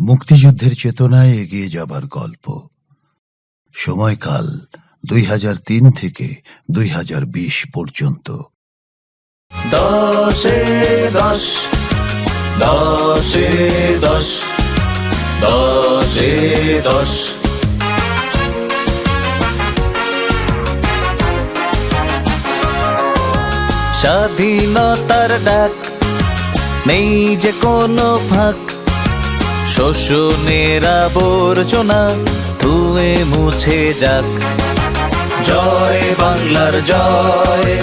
মুক্তিযুদ্ধের চেতনায় এগিয়ে যাবার গল্প। সময়কাল দুই হাজার তিন থেকে দুই হাজার বিশ পর্যন্ত। দশে দশ দশে দশ দশে দশ। স্বাধীনতার ডাক, নেই যে কোনো ফাঁক। শোষণের আবর্জনা ধুয়ে মুছে যাক। জয় বাংলার জয়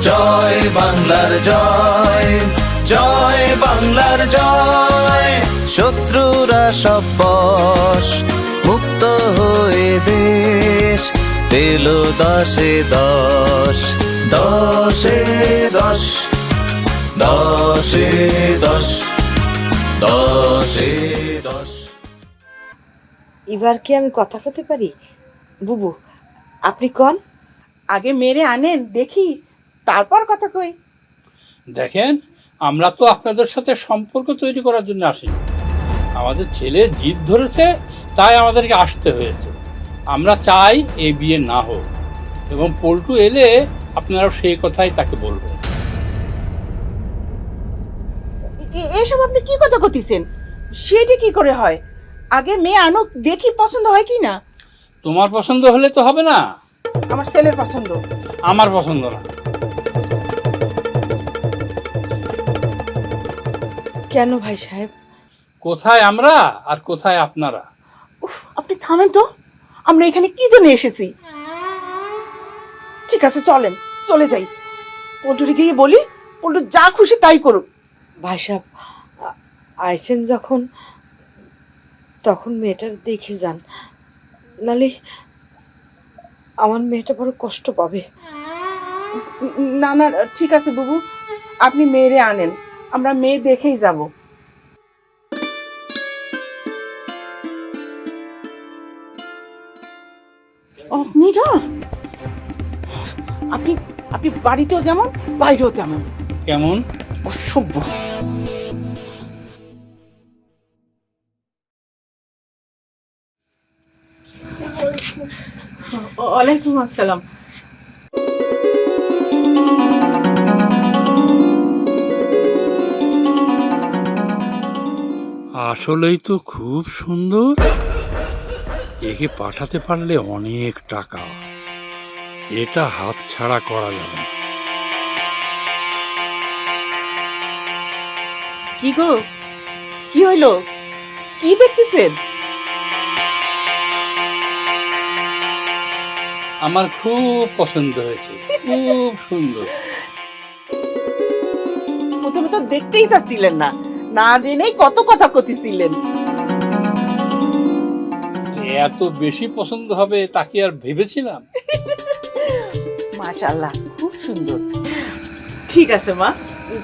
জয় বাংলার জয় জয় বাংলার জয়। শত্রুরা সব বশ, মুক্ত হয়ে দেশ পেল দশ দশে দশ দশে দশ দশে, দশ এবার কি আমি কথা কতে পারি? বুবু আপনি কন? আগে মেরে আনেন দেখি। তারপর কথা কই। দেখেন আমরা তো আপনাদের সাথে সম্পর্ক তৈরি করার জন্য আসিনি। আমাদের ছেলে জিদ ধরেছে তাই আমাদেরকে আসতে হয়েছে। আমরা চাই এ বিয়ে না হোক। এবং পল্টু এলে আপনারা সেই কথাই তাকে বলবেন। এ- এসব আপনি কি কথা কতিছেন সেটি কি করে হয়? আগে মেয়ে আনুক দেখি পছন্দ হয় কি না। তোমার পছন্দ হলে তো হবে না। আমার ছেলের পছন্দ। আমার পছন্দ না। কেন ভাই সাহেব? কোথায় আমরা আর কোথায় আপনারা? উফ আপনি থামেন তো। আমরা এখানে কি জন্য এসেছি? ঠিক আছে চলেন চলে যাই। পল্টুরে গিয়ে বলি পল্টু যা খুশি তাই করুক। ভাই সাহেব আ- আইছেন যখন? তখন মেয়েটার দেখে যান। নালে আমার মেয়েটা বড় কষ্ট পাবে। না না ঠিক আছে বাবু। আপনি মেয়েরে আনেন। আমরা মেয়ে দেখেই যাব। ও নিটা আপনি আপনি বাড়িতেও যেমন বাইরেও তেমন। কেমন? অসভ্য। ওয়ালাইকুম আসসালাম। আসলেই তো খুব সুন্দর। একে পাঠাতে পারলে অনেক টাকা। এটা হাতছাড়া করা যাবে না। কি গো? কি হইল? কি দেখতেছেন? আমার খুব পছন্দ হয়েছে খুব সুন্দর। প্রথমে তো দেখতেই চাচ্ছিলেন না না জেনেই কত কথা কতিছিলেন। এত বেশি পছন্দ হবে তা কি আর ভেবেছিলাম? মাশাআল্লাহ খুব সুন্দর। ঠিক আছে মা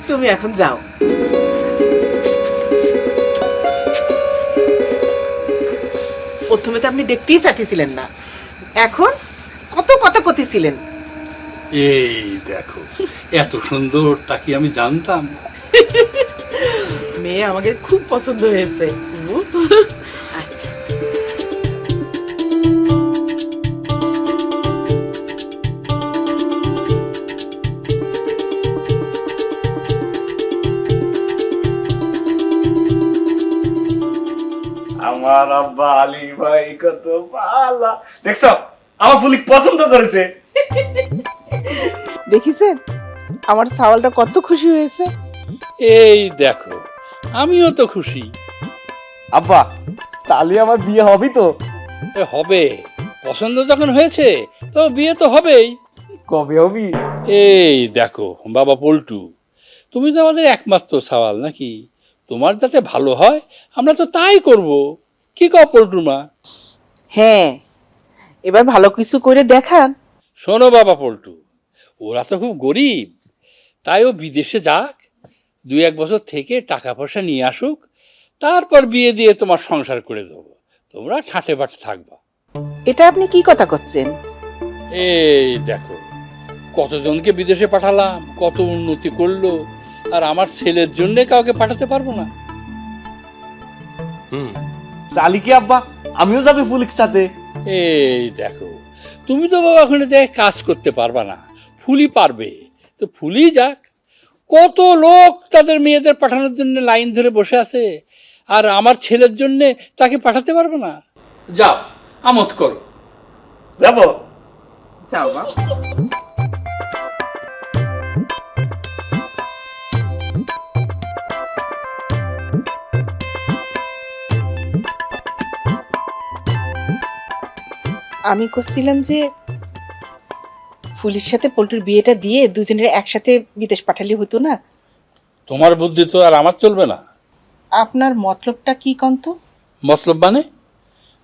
তুমি এখন যাও। প্রথমে তো আপনি দেখতেই চাচ্ছিলেন না এখন কত কথা কতিছিলেন? এই দেখো এত সুন্দর তা কি আমি জানতাম? মেয়ে আমাকে খুব পছন্দ হয়েছে। আচ্ছা। আমার আব্বা আলী ভাই কত পালা দেখছ? আমার পুলিক পছন্দ করেছে। দেখিছেন? আমার সাওয়ালটা কত খুশি হয়েছে। এই দেখো আমিও তো খুশি। আব্বা তাহলে আমার বিয়ে হবে তো। এ হবে পছন্দ যখন হয়েছে তো বিয়ে তো হবেই। কবে হবি? এই দেখো বাবা পল্টু তুমি তো আমাদের একমাত্র সওয়াল নাকি? তোমার যাতে ভালো হয় আমরা তো তাই করব। কি কও পল্টু মা? হ্যাঁ এবার ভালো কিছু করে দেখান। শোনো বাবা পল্টু ওরা তো খুব গরিব। তাই ও বিদেশে যাক দুই এক বছর থেকে টাকা পয়সা নিয়ে আসুক তারপর বিয়ে দিয়ে তোমার সংসার করে দেবো। তোমরা ঠাটে বাটে থাকবা। এটা আপনি কি কথা করছেন? এই দেখো কতজনকে বিদেশে পাঠালাম কত উন্নতি করল আর আমার ছেলের জন্য কাউকে পাঠাতে পারব না। হুম। চালি কি আব্বা আমিও যাবে ফুলির সাথে। এই দেখো তুমি তো বাবা ওখানে দেখ কাজ করতে পারবা না ফুলি পারবে। তো ফুলি যাক কত লোক তাদের মেয়েদের পাঠানোর জন্য লাইন ধরে বসে আছে আর আমার ছেলের জন্য তাকে পাঠাতে পারবে না? যাও আমোদ করো। যাব। যাও বাপ আমি করছিলাম যে ফুলির সাথে পল্টুর বিয়েটা দিয়ে দুজনের একসাথে বিদেশ পাঠালে হতো না। তোমার বুদ্ধি তো আর আমার চলবে না। আপনার মতলবটা কি কন্ত? মতলব মানে?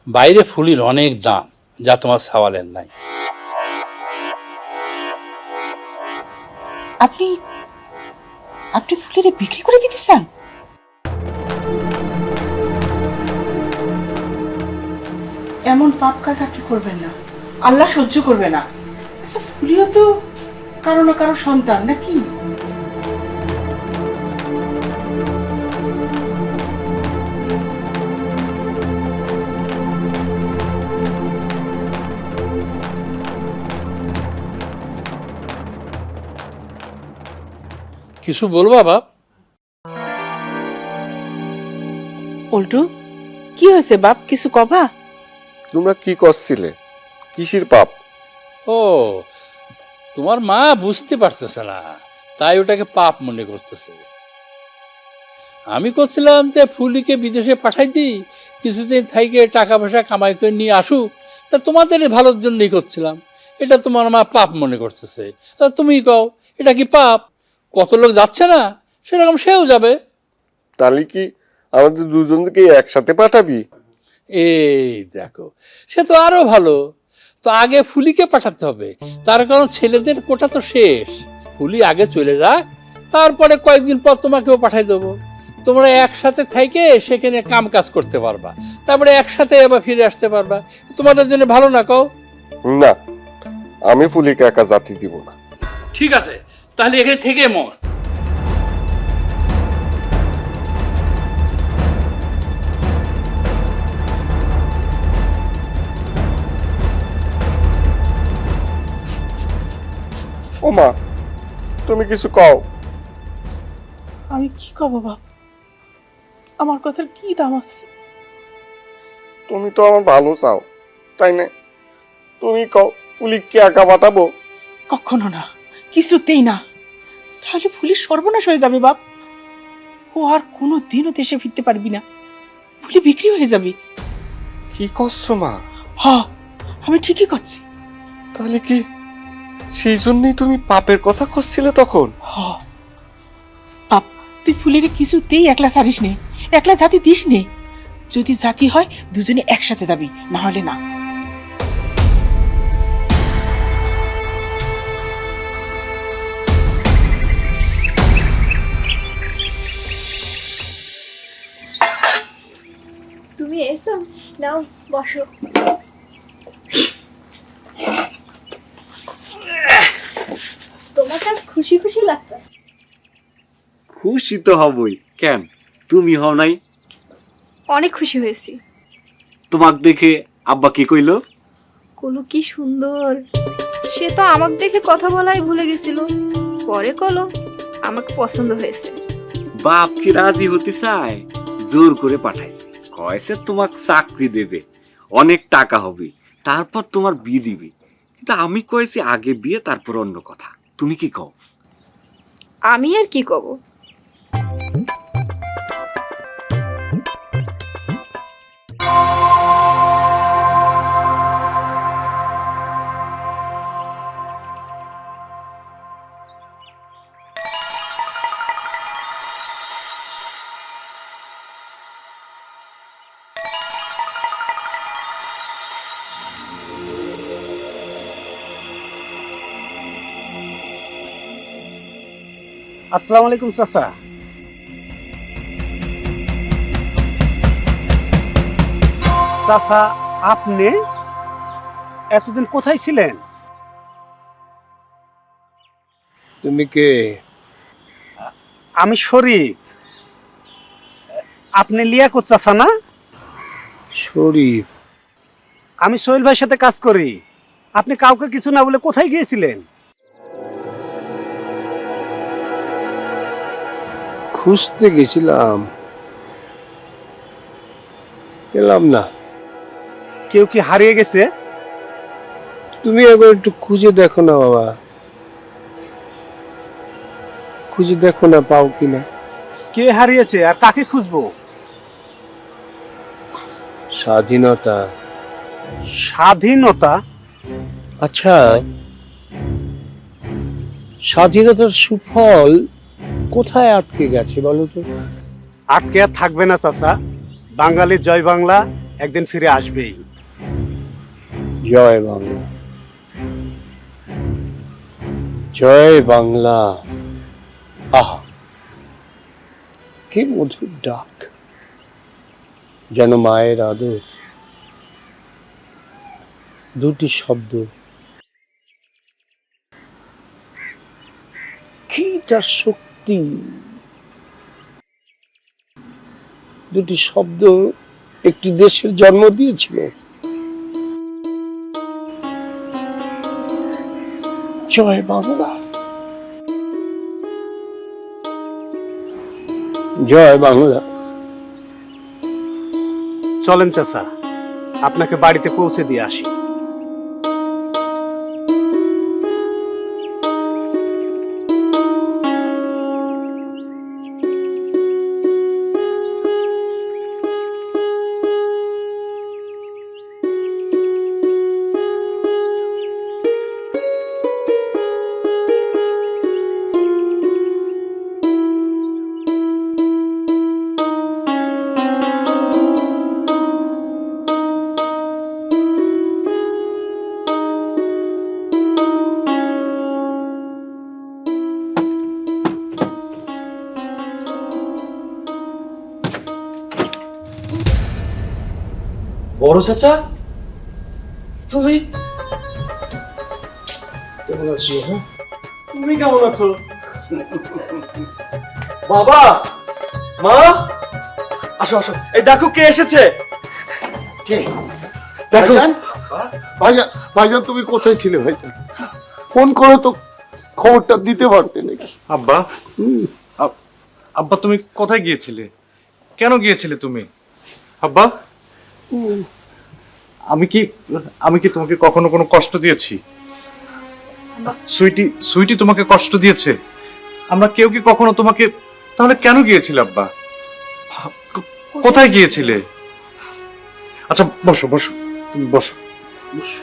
বাইরে ফুলির অনেক দাম যা তোমার সাওয়ালের নাই। আপনি আপনি ফুলের বিক্রি করে দিতে চান? এমন পাপ কাজ আপনি করবেন না। আল্লাহ সহ্য করবে না। আচ্ছা ফুলিও তো কারও না কারও সন্তান নাকি? কিছু বলবা বাপ? উল্টু কি হয়েছে বাপ? কিছু কবা? তোমরা কি করছিলে? কিসির পাপ? ও তোমার মা বুঝতে পারতেছে না তাই ওটাকে পাপ মনে করতেছে। আমি করছিলাম যে ফুলিকে বিদেশে পাঠাই দিই কিছুদিন থেকে টাকা পয়সা কামাই করে নিয়ে আসুক তা তোমাদের ভালোর জন্যই করছিলাম। এটা তোমার মা পাপ মনে করতেছে। তুমি কও এটা কি পাপ? কত লোক যাচ্ছে না সেরকম সেও যাবে। তাহলে কি আমাদের দুজনকে একসাথে পাঠাবি? এই দেখো সে তো আরও ভালো। তো আগে ফুলিকে পাঠাতে হবে। তার কারণ ছেলেদের কোটা তো শেষ। ফুলি আগে চলে যাক তারপরে কয়েকদিন পর তোমাকেও পাঠাই দেবো। তোমরা একসাথে থেকে সেখানে কাম কাজ করতে পারবা। তারপরে একসাথে আবার ফিরে আসতে পারবা। তোমাদের জন্য ভালো না কও? না আমি ফুলিকে একা জাতি দিব না। ঠিক আছে তাহলে এখানে থেকে মর। ও মা তুমি কিছু কও। আমি কি কব বাপ? আমার কথার কি দাম আছে তুমি তো আমার ভালো চাও তাই না? তুমি কও ফুলিককে একা পাঠাবো কখনো না কিছুতেই না। তাহলে পুলিশ সর্বনাশ হয়ে যাবে বাপ। ও আর কোনো দিনও দেশে ফিরতে পারবি না। ফুলি বিক্রি হয়ে যাবে। কি করছ মা? হ আমি ঠিকই করছি। তাহলে কি সেই জন্যই তুমি পাপের কথা করছিলে তখন। হ বাপ তুই ফুলের কিছুতেই একলা সারিস নে একলা জাতি দিস নে। যদি জাতি হয় দুজনে একসাথে যাবি না হলে না। তুমি এসো নাও বসো। তোমার কাছে খুশি খুশি লাগতেছে। খুশি তো হবই কেন? তুমি হও নাই? অনেক খুশি হয়েছি। তোমাক দেখে আব্বা কি কইলো? কলু কি সুন্দর। সে তো আমাকে দেখে কথা বলাই ভুলে গেছিল। পরে কলো আমাকে পছন্দ হয়েছে। বাপ কি রাজি হতে চায়? জোর করে পাঠাইছে। কয়েছে তোমাক চাকরি দেবে অনেক টাকা হবে তারপর তোমার বিয়ে দিবে। কিন্তু আমি কয়েছি আগে বিয়ে তারপর অন্য কথা। তুমি কি কও? আমি আর কি কব? আসসালামু আলাইকুম চাচা। চাচা আপনি এতদিন কোথায় ছিলেন? তুমি কে? আমি শরীফ। আপনি লিয়াকুত চাচা না? শরীফ। আমি সোহেল ভাইয়ের সাথে কাজ করি। আপনি কাউকে কিছু না বলে কোথায় গিয়েছিলেন? খুঁজতে গেছিলাম। পেলাম না। কেউ কি হারিয়ে গেছে? তুমি একবার একটু খুঁজে দেখো না বাবা। খুঁজে দেখো না পাও কিনা কে হারিয়েছে আর কাকে খুঁজবো? স্বাধীনতা। স্বাধীনতা? আচ্ছা স্বাধীনতার সুফল কোথায় আটকে গেছে বলো তো? আটকে আর থাকবে না চাচা। বাঙালির জয় বাংলা একদিন ফিরে আসবেই। জয় বাংলা। জয় বাংলা। আহা। কি মধুর ডাক। যেন মায়ের আদর। দুটি শব্দ। কি তার শক্তি? দুটি শব্দ একটি দেশের জন্ম দিয়েছিল। জয় বাংলা। জয় বাংলা। চলেন চাচা, আপনাকে বাড়িতে পৌঁছে দিয়ে আসি। বড় চাচা? তুমি? কেমন আছো হ্যাঁ? তুমি কেমন আছো? বাবা! মা! আসো আসো। এই দেখো কে এসেছে। কে? দেখো। ভাইজান? ভাইজান তুমি কোথায় ছিলে ভাইজান? ফোন করে তো খবরটা দিতে পারতে নাকি? আব্বা? হুম, আব্বা তুমি কোথায় গিয়েছিলে? কেন গিয়েছিলে তুমি? আব্বা? আমি কি আমি কি তোমাকে কখনো কোনো কষ্ট দিয়েছি? সুইটি সুইটি তোমাকে কষ্ট দিয়েছে? আমরা কেউ কি কখনো তোমাকে, তাহলে কেন গিয়েছিলে আব্বা? কোথায় গিয়েছিলে? আচ্ছা বসো বসো, তুমি বসো। বসো।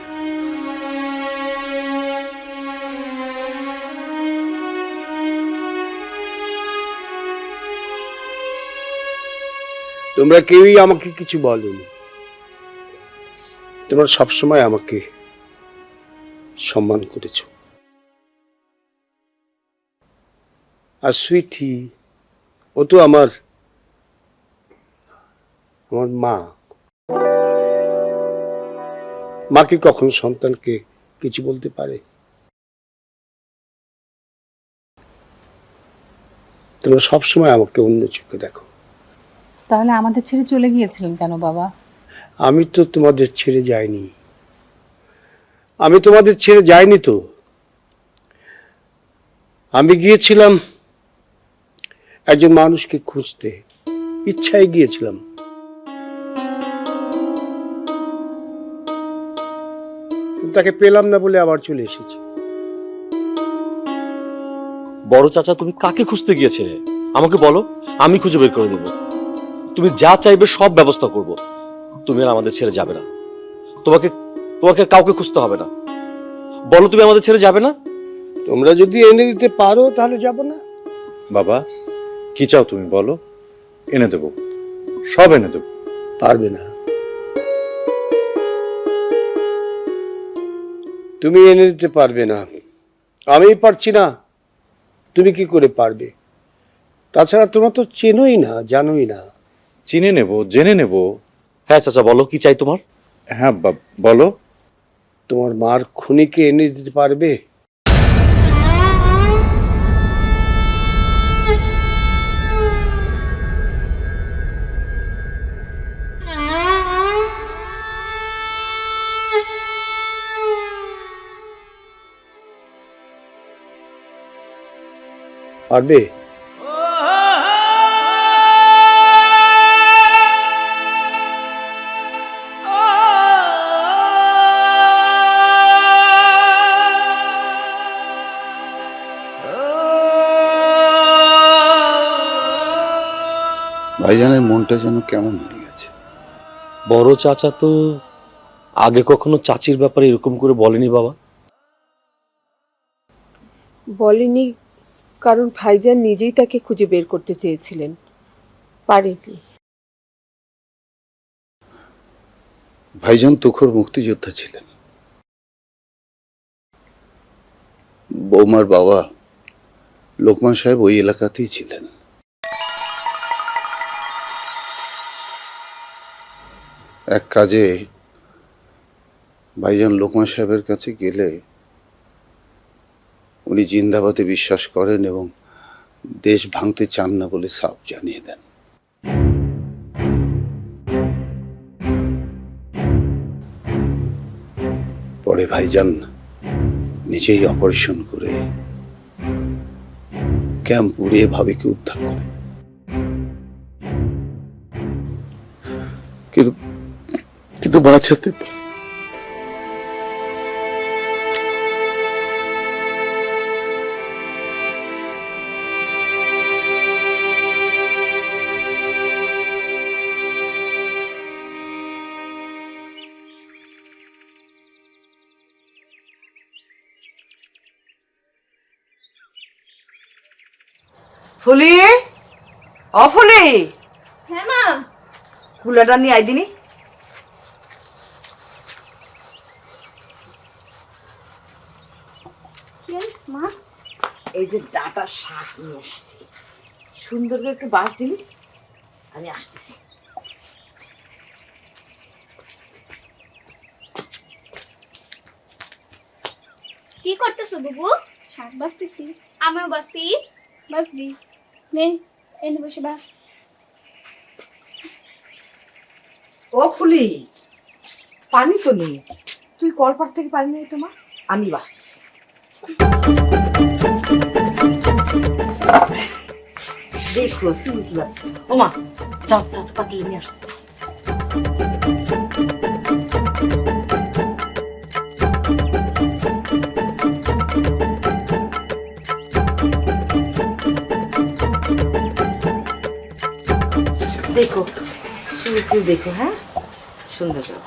তোমরা কেউই আমাকে কিছু বলনি। তোমরা সবসময় আমাকে সম্মান করেছ। আর সুইটি, ও তো আমার আমার মা। মা কি কখনো সন্তানকে কিছু বলতে পারে? তোমরা সবসময় আমাকে অন্য চোখে দেখো। তাহলে আমাদের ছেড়ে চলে গিয়েছিলেন কেন বাবা? আমি তো তোমাদের ছেড়ে যাইনি। আমি তোমাদের ছেড়ে যাইনি তো। আমি গিয়েছিলাম একজন মানুষকে খুঁজতে। ইচ্ছায় গিয়েছিলাম। তাকে পেলাম না বলে আবার চলে এসেছি। বড় চাচা, তুমি কাকে খুঁজতে গিয়েছিলে? আমাকে বলো, আমি খুঁজে বের করে দেবো। তুমি যা চাইবে সব ব্যবস্থা করব। তুমি আর আমাদের ছেড়ে যাবে না। তোমাকে তোমাকে কাউকে খুঁজতে হবে না। বলো তুমি আমাদের ছেড়ে যাবে না? তোমরা যদি এনে দিতে পারো তাহলে যাব না। বাবা কি চাও তুমি বলো? এনে দেবো। সব এনে দেবো। পারবে না। তুমি এনে দিতে পারবে না। আমি পারছি না। তুমি কি করে পারবে? তাছাড়া তোমরা তো চেনোই না জানোই না। চিনে নেব জেনে নেব। হ্যাঁ চাচা বলো কি চাই তোমার? হ্যাঁ বলো। তোমার মার খুনিকে এনে দিতে পারবে? পারবে? মনটা যেন কেমন হয়ে গেছে বড় চাচা তো আগে কখনো চাচির ব্যাপারে এরকম করে বলেনি বাবা। বলেনি কারণ ভাইজান নিজেই তাকে খুঁজে বের করতে চেয়েছিলেন। পারেনি ভাইজান তুখর মুক্তিযোদ্ধা ছিলেন। বৌমার বাবা লোকমান সাহেব ওই এলাকাতেই ছিলেন। এক কাজে ভাইজান লোকমান সাহেবের কাছে গেলে উনি জিন্দাবাদে বিশ্বাস করেন এবং দেশ ভাঙতে চান না বলে সাফ জানিয়ে দেন। পরে ভাইজান নিজেই অপারেশন করে ক্যাম্প উড়িয়ে ভাবিকে উদ্ধার করে কিন্তু কিন্তু বাঁচাতে পারে। ফুলি? ও ফুলি? হ্যাঁ মা। কুলাটা নিয়ে আই দিনি কি হয়েছে মা এই যে ডাটা শাক নিয়ে আসছি। সুন্দর করে একটু বাস দিলি আমি আসতেছি। কি করতেছো বুবু? শাক বাসতেছি। আমিও বাসি বাসবি? নে এনে বসে বাস। ও ফুলি পানি তো নেই। তুই কলপার থেকে পানি নেই তোমার আমি বাঁচতেছি দেখো সিমি কি বাস ওমা যাও যাও পাতলে নিয়ে আসতে দেখো শুরু দেখো হ্যাঁ সুন্দর করে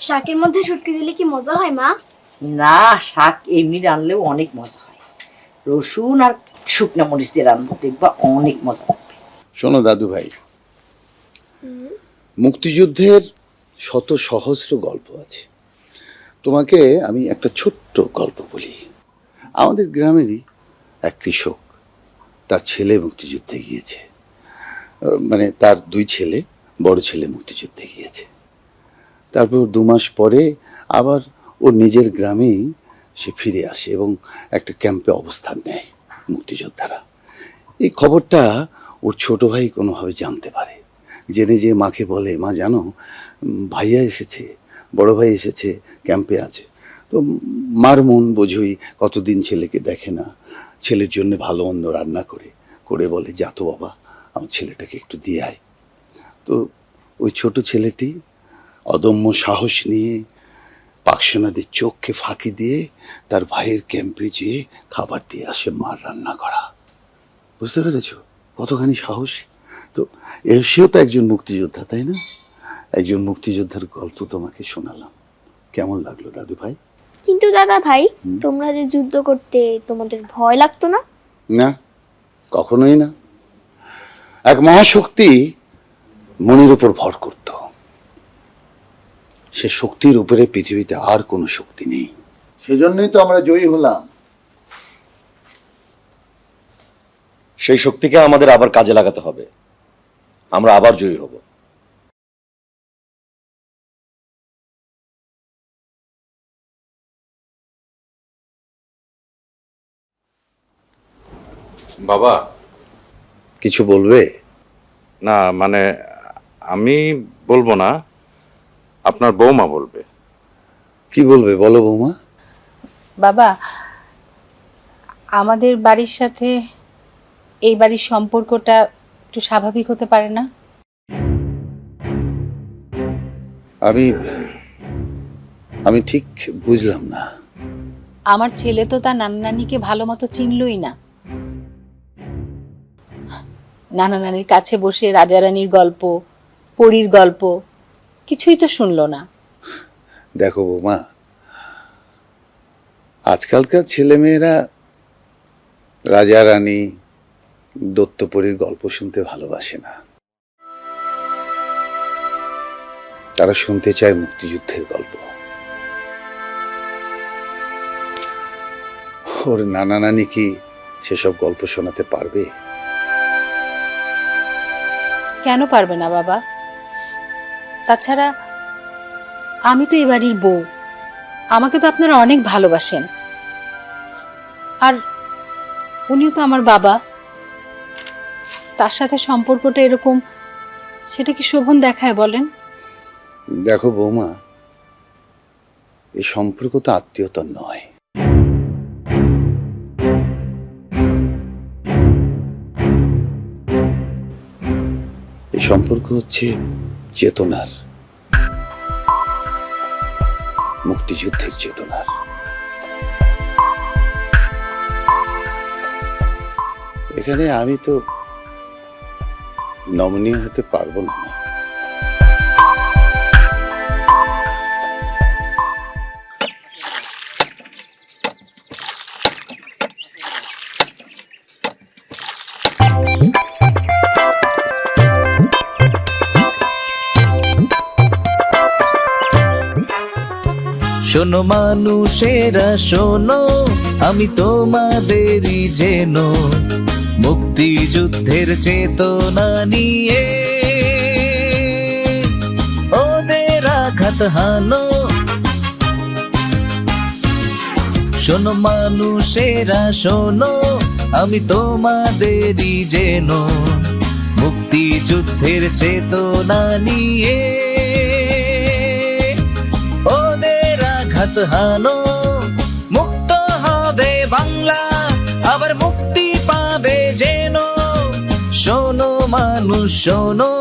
শাকের মধ্যে শুটকি দিলে কি মজা হয় মা? না শাক এমনি রানলেও অনেক মজা হয়। রসুন আর শুকনা মরিচ দিয়ে রান্না দেখবা অনেক মজা লাগবে। শোনো দাদু ভাই মুক্তিযুদ্ধের শত সহস্র গল্প আছে। তোমাকে আমি একটা ছোট্ট গল্প বলি। আমাদের গ্রামেরই এক কৃষক তার ছেলে মুক্তিযুদ্ধে গিয়েছে। মানে তার দুই ছেলে বড় ছেলে মুক্তিযুদ্ধে গিয়েছে। তারপর দু মাস পরে আবার ওর নিজের গ্রামেই সে ফিরে আসে এবং একটা ক্যাম্পে অবস্থান নেয় মুক্তিযোদ্ধারা। এই খবরটা ওর ছোট ভাই কোনোভাবে জানতে পারে। জেনে যে মাকে বলে, মা, জানো, ভাইয়া এসেছে, বড় ভাই এসেছে, ক্যাম্পে আছে। তো মার মন বোঝই কতদিন ছেলেকে দেখে না। ছেলের জন্য ভালো মন্দ রান্না করে করে বলে, যা তো বাবা, আমার ছেলেটাকে একটু দিয়ে আয়। তো ওই ছোট ছেলেটি অদম্য সাহস নিয়ে পাকসোনাদের চোখকে ফাঁকি দিয়ে তার ভাইয়ের ক্যাম্পে যেয়ে খাবার দিয়ে আসে মার রান্না করা। বুঝতে পেরেছ? কতখানি সাহস। তো সেও তো একজন মুক্তিযোদ্ধা তাই না? একজন মুক্তিযোদ্ধার গল্প তোমাকে শোনালাম। কেমন লাগল দাদু ভাই? কিন্তু দাদা ভাই তোমরা যে যুদ্ধ করতে তোমাদের ভয় লাগতো না? না কখনোই না। এক মহাশক্তি মনের উপর ভর করত। সে শক্তির উপরে পৃথিবীতে আর কোনো শক্তি নেই। সেজন্যই তো আমরা জয়ী হলাম। সেই শক্তিকে আমাদের আবার কাজে লাগাতে হবে। আমরা আবার জয়ী হব। বাবা। কিছু বলবে? না মানে আমি বলব না। আপনার বৌমা বলবে। কি বলবে? বলো বৌমা। বাবা আমাদের বাড়ির সাথে এই বাড়ির সম্পর্কটা একটু স্বাভাবিক হতে পারে না? আমি আমি ঠিক বুঝলাম না। আমার ছেলে তো তার নানা নানিকে ভালো মতো চিনলই না। নানা নানির কাছে বসে রাজা রানীর গল্প পরীর গল্প কিছুই তো শুনলো না। দেখো বৌমা আজকালকার ছেলেমেয়েরা রাজা রানী দত্তপরীর গল্প শুনতে ভালোবাসে না। তারা শুনতে চায় মুক্তিযুদ্ধের গল্প। ওর নানা নানি কি সেসব গল্প শোনাতে পারবে? কেন পারবে না বাবা? তাছাড়া আমি তো এ বাড়ির বউ। আমাকে তো আপনারা অনেক ভালোবাসেন। আর উনিও তো আমার বাবা। তার সাথে সম্পর্কটা এরকম, সেটা কি শোভন দেখায় বলেন? দেখো বৌমা এই সম্পর্ক তো আত্মীয়তার নয়। এই সম্পর্ক হচ্ছে চেতনার মুক্তিযুদ্ধের চেতনার। এখানে আমি তো নমনীয় হতে পারব না শোনো মানুষেরা, শোনো, আমি তোমাদেরই যেন। মুক্তিযুদ্ধের চেতনা নিয়ে ওদের আঘাত হানো। শোনো মানুষেরা, শোনো, আমি তোমাদেরই যেন। মুক্তিযুদ্ধের চেতনা নিয়ে আঘাত হানো মুক্ত হবে বাংলা আবার মুক্তি পাবে যেন। শোনো মানুষ শোনো।